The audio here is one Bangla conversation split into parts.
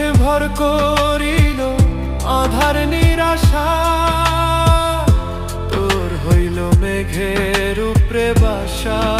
চোখে ভর করিল আধার নিরাশা। তোর হইল মেঘের উপরে বাসা।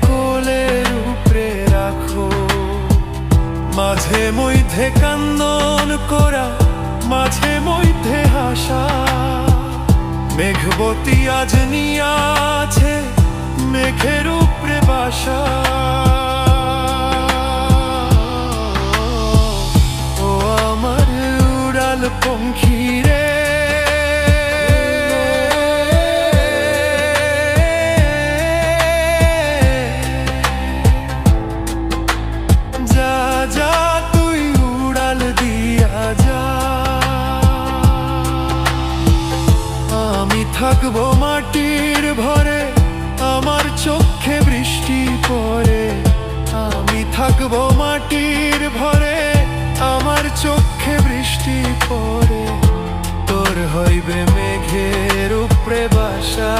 মধ্যে কান্দন করা, মাঝে মধ্যে হাসা। মেঘবতী আজ আছে মেঘের উপরে বাসা। ও আমার উড়াল পঙ্খী রে থাকব মাটির ভরে, আমার চোখে বৃষ্টি পরে আমি থাকব মাটির ভরে, আমার চোখে বৃষ্টি পরে তোর হইবে মেঘের উপরে বাসা।